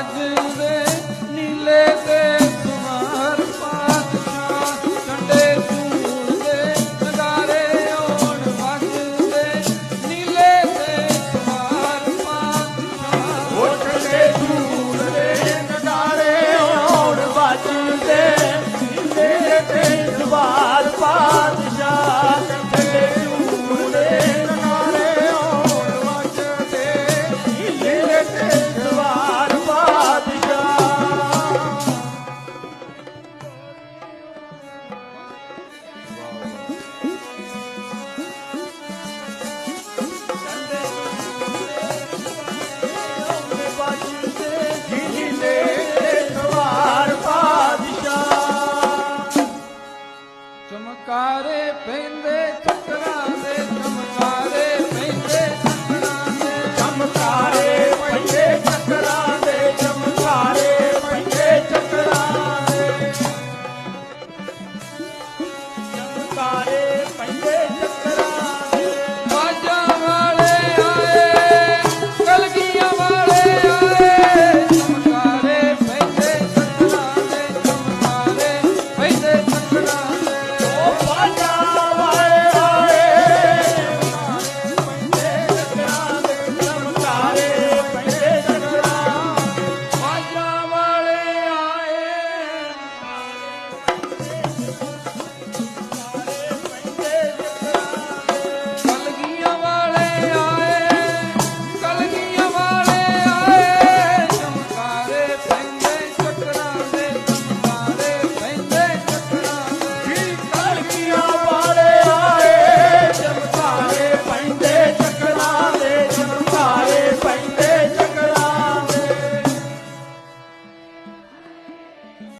সাজরে নীলে depende tu cadáver.